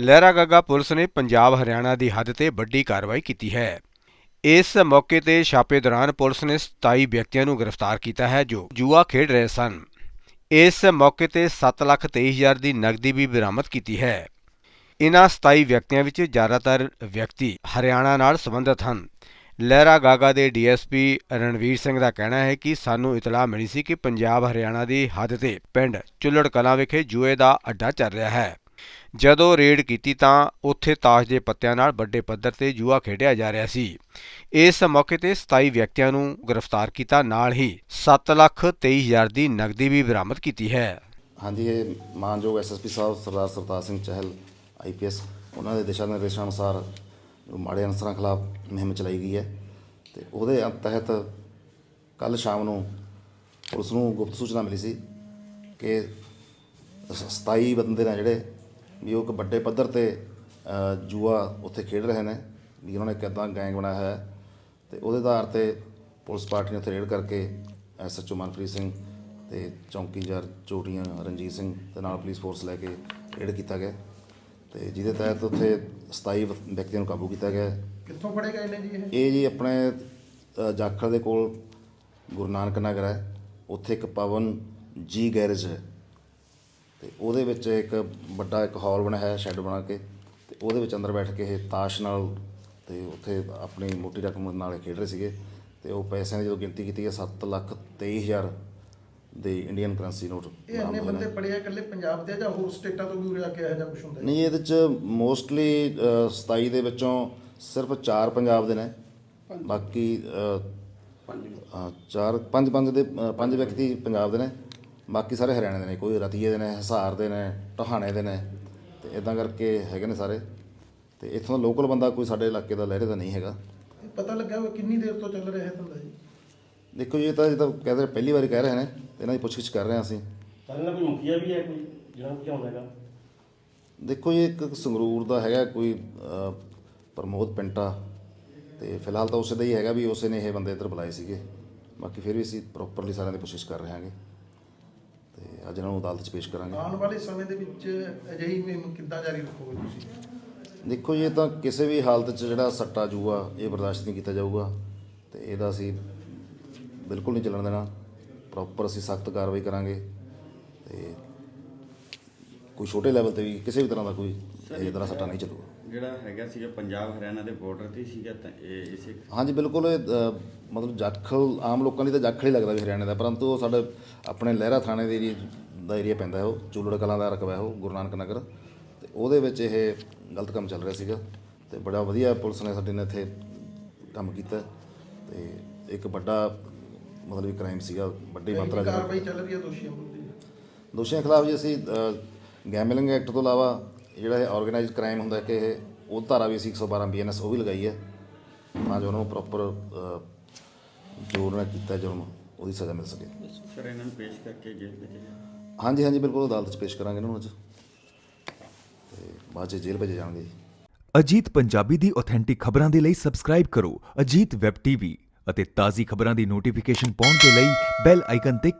ਲਹਿਰਾ Gaga police ਨੇ ਪੰਜਾਬ ਹਰਿਆਣਾ ਦੀ ਹੱਦ ਤੇ ਵੱਡੀ ਕਾਰਵਾਈ ਕੀਤੀ ਹੈ। ਇਸ ਮੌਕੇ ਤੇ ਛਾਪੇ ਦੌਰਾਨ ਪੁਲਿਸ ਨੇ 27 ਵਿਅਕਤੀਆਂ ਨੂੰ ਗ੍ਰਿਫਤਾਰ ਕੀਤਾ ਹੈ ਜੋ ਜੂਆ ਖੇਡ ਰਹੇ ਸਨ। ਇਸ ਮੌਕੇ ਤੇ 7,23,000 ਦੀ ਨਕਦੀ ਵੀ ਬਰਾਮਦ ਕੀਤੀ ਹੈ। ਇਨ੍ਹਾਂ 27 ਵਿਅਕਤੀਆਂ ਵਿੱਚ ਜ਼ਿਆਦਾਤਰ ਵਿਅਕਤੀ ਹਰਿਆਣਾ ਨਾਲ ਸੰਬੰਧਿਤ ਹਨ। ਲਹਿਰਾ ਗਾਗਾ ਦੇ ਡੀਐਸਪੀ ਰਣਵੀਰ ਸਿੰਘ ਦਾ ਕਹਿਣਾ ਹੈ ਕਿ ਸਾਨੂੰ ਇਤਲਾਹ ਮਿਲੀ ਸੀ ਕਿ ਪੰਜਾਬ ਹਰਿਆਣਾ ਦੀ ਹੱਦ ਤੇ ਪਿੰਡ ਚੁੱਲੜ ਕਲਾਂ ਵਿਖੇ ਜੂਏ ਦਾ ਅੱਡਾ ਚੱਲ ਰਿਹਾ ਹੈ। ਜਦੋਂ ਰੇਡ ਕੀਤੀ ਤਾਂ ਉੱਥੇ ਤਾਸ਼ ਦੇ ਪੱਤਿਆਂ ਨਾਲ ਵੱਡੇ ਪੱਧਰ ਤੇ ਜੂਆ ਖੇਡਿਆ ਜਾ ਰਿਹਾ ਸੀ। ਇਸ ਮੌਕੇ ਤੇ 27 ਵਿਅਕਤੀਆਂ ਨੂੰ ਗ੍ਰਿਫਤਾਰ ਕੀਤਾ। ਨਾਲ ਹੀ 7,23,000 ਦੀ ਨਕਦੀ ਵੀ ਬਰਾਮਦ ਕੀਤੀ ਹੈ। ਹਾਂਜੀ ਇਹ ਮਾਨਯੋਗ ਐਸਐਸਪੀ ਸਾਹਿਬ ਸਰਦਾਰ ਸਰਤਾਜ ਸਿੰਘ ਚਹਿਲ ਆਈਪੀਐਸ ਉਹਨਾਂ ਦੇ ਦਿਸ਼ਾ ਨਿਰਦੇਸ਼ਾਂ ਅਨੁਸਾਰ ਮਾੜੇ ਅਨਸਰਾਂ ਖਿਲਾਫ ਮੁਹਿੰਮ ਚਲਾਈ ਗਈ ਹੈ ਤੇ ਉਹਦੇ ਤਹਿਤ ਕੱਲ ਸ਼ਾਮ ਨੂੰ ਪੁਲਿਸ ਨੂੰ ਗੁਪਤ ਸੂਚਨਾ ਮਿਲੀ ਸੀ ਕਿ ਸ- 27 ਬੰਦੇ ਨੇ ਜਿਹੜੇ ਵੀ ਉਹ ਇੱਕ ਵੱਡੇ ਪੱਧਰ ਤੇ ਜੂਆ ਉੱਥੇ ਖੇਡ ਰਹੇ ਨੇ ਵੀ ਉਹਨਾਂ ਨੇ ਕਿੱਦਾਂ ਗੈਂਗ ਬਣਾਇਆ ਹੈ। ਤੇ ਉਹਦੇ ਆਧਾਰ ਤੇ ਪੁਲਿਸ ਪਾਰਟੀ ਨੇ ਉੱਥੇ ਰੇਡ ਕਰਕੇ ਐਸਐਚਓ ਮਨਪ੍ਰੀਤ ਸਿੰਘ ਤੇ ਚੌਂਕੀਦਾਰ ਚੋਟੀਆਂ ਰਣਜੀਤ ਸਿੰਘ ਤੇ ਨਾਲ ਪੁਲਿਸ ਫੋਰਸ ਲੈ ਕੇ ਰੇਡ ਕੀਤਾ ਗਿਆ। ਤੇ ਜਿਹਦੇ ਤਹਿਤ ਉੱਥੇ 27 ਵ- ਵਿਅਕਤੀਆਂ ਨੂੰ ਕਾਬੂ ਕੀਤਾ ਗਿਆ। ਕਿੱਥੋਂ ਫੜੇ ਗਏ ਨੇ ਜੀ ਇਹ? ਇਹ ਜੀ ਆਪਣੇ ਅ, ਜਾਖਲ ਦੇ ਕੋਲ ਗੁਰੂ ਨਾਨਕ ਨਗਰ ਹੈ। ਉੱਥੇ ਇੱਕ ਪਵਨ ਜੀ ਗੈਰੇਜ ਹੈ। ਤੇ ਉਹਦੇ ਵਿੱਚ ਇੱਕ ਵੱਡਾ ਇੱਕ ਹਾਲ ਬਣਿਆ ਹੈ ਸ਼ੈੱਡ ਬਣਾ ਕੇ ਤੇ ਉਹਦੇ ਵਿੱਚ ਅੰਦਰ ਬੈਠ ਕੇ ਇਹ ਤਾਸ਼ ਨਾਲ ਤੇ ਉੱਥੇ ਆਪਣੀ ਮੋਟੀ ਰਕਮ ਨਾਲ ਖੇਡ ਰਹੇ ਸੀਗੇ ਤੇ ਉਹ ਪੈਸਿਆਂ ਦੀ ਜਦੋਂ ਗਿਣਤੀ ਕੀਤੀ ਹੈ 7 ਲੱਖ 23 ਹਜ਼ਾਰ ਦੇ ਇੰਡੀਅਨ ਕਰੰਸੀ ਨੋਟ ਇਹ ਇੰਨੇ। ਬੰਦੇ ਪੜੇ ਆ ਇਕੱਲੇ ਪੰਜਾਬ ਦੇ ਜਾਂ ਹੋਰ ਸਟੇਟਾਂ ਤੋਂ ਵੀ ਉਰੇ ਆ ਕੇ ਇਹੋ ਜਿਹਾ ਕੁਝ ਹੁੰਦਾ ਨਹੀਂ ਇਹਦੇ ਚ ਮੋਸਟਲੀ 27 ਦੇ ਵਿੱਚੋਂ ਸਿਰਫ 4 ਪੰਜਾਬ ਦੇ ਨੇ। ਬਾਕੀ ਪੰਜ ਚਾਰ ਪੰਜ ਪੰਜ ਦੇ ਅ, ਪੰਜ ਵਿਅਕਤੀ ਪੰਜਾਬ ਦੇ ਨੇ। ਬਾਕੀ ਸਾਰੇ ਹਰਿਆਣੇ ਦੇ ਨੇ ਕੋਈ ਰਤੀਏ ਦੇ ਨੇ ਹਿਸਾਰ ਦੇ ਨੇ ਟਹਾਣੇ ਦੇ ਨੇ ਤੇ ਇਦਾਂ ਕਰਕੇ ਹੈਗੇ ਨੇ ਸਾਰੇ। ਤੇ ਇੱਥੋਂ ਦਾ ਲੋਕਲ ਬੰਦਾ ਕੋਈ ਸਾਡੇ ਇਲਾਕੇ ਦਾ ਲਹਿਰੇ ਦਾ ਨਹੀਂ ਹੈਗਾ। ਪਤਾ ਲੱਗਾ ਹੋਇਆ ਕਿੰਨੀ ਦੇਰ ਤੋਂ ਚੱਲ ਰਿਹਾ ਹੈ ਧੰਦਾ ਜੀ? ਦੇਖੋ ਜੀ ਇਹ ਤਾਂ ਇਹ ਤਾਂ ਕਹਿੰਦੇ ਪਹਿਲੀ ਵਾਰੀ ਕਹਿ ਰਹੇ ਨੇ ਤੇ ਇਹਨਾਂ ਦੀ ਪੁੱਛਗਿੱਛ ਕਰ ਰਹੇ ਹਾਂ ਅਸੀਂ। ਪਹਿਲਾਂ ਨਾਲ ਕੋਈ ਮੁਖੀਆ ਵੀ ਹੈ ਕੋਈ ਜਿਹੜਾ ਭਜਾਉਂਦਾ ਹੈਗਾ? ਦੇਖੋ ਜੀ ਇੱਕ ਸੰਗਰੂਰ ਦਾ ਹੈਗਾ ਕੋਈ ਪ੍ਰਮੋਦ ਪਿੰਟਾ ਤੇ ਫਿਲਹਾਲ ਤਾਂ ਉਸੇ ਦਾ ਹੀ ਹੈਗਾ ਵੀ ਉਸੇ ਨੇ ਇਹ ਬੰਦੇ ਇੱਧਰ ਬੁਲਾਏ ਸੀਗੇ। ਬਾਕੀ ਫਿਰ ਵੀ ਅਸੀਂ ਪ੍ਰੋਪਰਲੀ ਸਾਰਿਆਂ ਦੀ ਕੋਸ਼ਿਸ਼ ਕਰ ਰਹੇ ਹਾਂਗੇ। ਤੇ ਅੱਜ ਇਹਨਾਂ ਨੂੰ ਅਦਾਲਤ 'ਚ ਪੇਸ਼ ਕਰਾਂਗੇ। ਆਉਣ ਵਾਲੇ ਸਮੇਂ ਦੇ ਵਿੱਚ ਅਜਿਹੀ ਮੁਹਿੰਮ ਕਿੱਦਾਂ ਜਾਰੀ ਰੱਖੋਗੇ ਤੁਸੀਂ? ਦੇਖੋ ਜੀ ਇਹ ਤਾਂ ਕਿਸੇ ਵੀ ਹਾਲਤ 'ਚ ਜਿਹੜਾ ਸੱਟਾ ਜੂਆ ਇਹ ਬਰਦਾਸ਼ਤ ਨਹੀਂ ਕੀਤਾ ਜਾਊਗਾ ਤੇ ਇਹਦਾ ਅਸੀਂ ਬਿਲਕੁਲ ਨਹੀਂ ਚੱਲਣ ਦੇਣਾ। ਪ੍ਰੋਪਰ ਅਸੀਂ ਸਖਤ ਕਾਰਵਾਈ ਕਰਾਂਗੇ ਤੇ ਕੋਈ ਛੋਟੇ ਲੈਵਲ ਤੇ ਵੀ ਕਿਸੇ ਵੀ ਤਰ੍ਹਾਂ ਦਾ ਕੋਈ ਇਹ ਤਰ੍ਹਾਂ ਸੱਟਾ ਨਹੀਂ ਚੱਲੂਗਾ। ਜਿਹੜਾ ਹੈਗਾ ਸੀਗਾ ਪੰਜਾਬ ਹਰਿਆਣਾ ਦੇ ਬਾਰਡਰ ਤੇ ਸੀਗਾ ਤਾਂ ਇਹ ਇਸੇ ਹਾਂਜੀ ਬਿਲਕੁਲ ਇਹ, ਅ, ਮਤਲਬ ਜਾਖਲ ਆਮ ਲੋਕਾਂ ਲਈ ਤਾਂ ਜਾਖਲ ਹੀ ਲੱਗਦਾ ਵੀ ਹਰਿਆਣੇ ਦਾ ਪਰੰਤੂ ਉਹ ਸਾਡੇ ਆਪਣੇ ਲਹਿਰਾ ਥਾਣੇ ਦੇ ਏਰੀਆ ਦਾ ਏਰੀਆ ਪੈਂਦਾ ਹੈ ਉਹ ਚੂਲੜ ਕਲਾਂ ਦਾ ਰਕਬਾ ਹੈ ਉਹ ਗੁਰੂ ਨਾਨਕ ਨਗਰ। ਤੇ ਉਹਦੇ ਵਿੱਚ ਇਹ ਗਲਤ ਕੰਮ ਚੱਲ ਰਿਹਾ ਸੀਗਾ ਤੇ ਬੜਾ ਵਧੀਆ ਪੁਲਿਸ ਨੇ ਸਾਡੇ ਨੇ ਇੱਥੇ ਕੰਮ ਕੀਤਾ ਤੇ ਇੱਕ ਵੱਡਾ ਮਤਲਬ ਕ੍ਰਾਈਮ ਸੀਗਾ ਵੱਡੀ ਮਾਤਰਾ ਚ। ਕਾਰਵਾਈ ਚੱਲ ਰਹੀ ਹੈ ਦੋਸ਼ੀਆਂ ਵਿਰੁੱਧ ਦੋਸ਼ੀਆਂ ਖਿਲਾਫ ਜੀ ਅਸੀਂ ਗੈਮਲਿੰਗ ਐਕਟ ਤੋਂ ਇਲਾਵਾ ਜਿਹੜਾ ਇਹ ਆਰਗੇਨਾਈਜ਼ਡ ਕ੍ਰਾਈਮ ਹੁੰਦਾ ਕਿ ਇਹ ਉਹ ਧਾਰਾ ਵੀ ਅਸੀਂ 112 ਬੀਐਨਐਸ ਉਹ ਵੀ ਲਗਾਈ ਹੈ। ਤਾਂ ਜੋ ਉਹਨਾਂ ਨੂੰ ਪ੍ਰੋਪਰ ਜੋ ਉਹਨਾਂ ਕੀਤਾ ਜੁਰਮ ਉਹਦੀ ਸਜ਼ਾ ਮਿਲ ਸਕੇ। ਸਰ ਇਹਨਾਂ ਨੂੰ ਪੇਸ਼ ਕਰਕੇ ਜੇਲ੍ਹ ਭੇਜਿਆ ਹਾਂਜੀ ਹਾਂਜੀ ਬਿਲਕੁਲ ਅਦਾਲਤ 'ਚ ਪੇਸ਼ ਕਰਾਂਗੇ ਇਹਨਾਂ ਨੂੰ ਅੱਜ ਤੇ ਬਾਅਦ 'ਚ ਜੇਲ੍ਹ ਭੇਜੇ ਜਾਣਗੇ। ਅਜੀਤ ਪੰਜਾਬੀ ਦੀ ਆਥੈਂਟਿਕ ਖਬਰਾਂ ਦੇ ਲਈ ਸਬਸਕ੍ਰਾਈਬ ਕਰੋ ਅਜੀਤ ਵੈਬ ਟੀਵੀ ਅਤੇ ਤਾਜ਼ੀ ਖਬਰਾਂ ਦੀ ਨੋਟੀਫਿਕੇਸ਼ਨ ਪਾਉਣ ਦੇ ਲਈ ਬੈਲ ਆਈਕਨ ਤੇ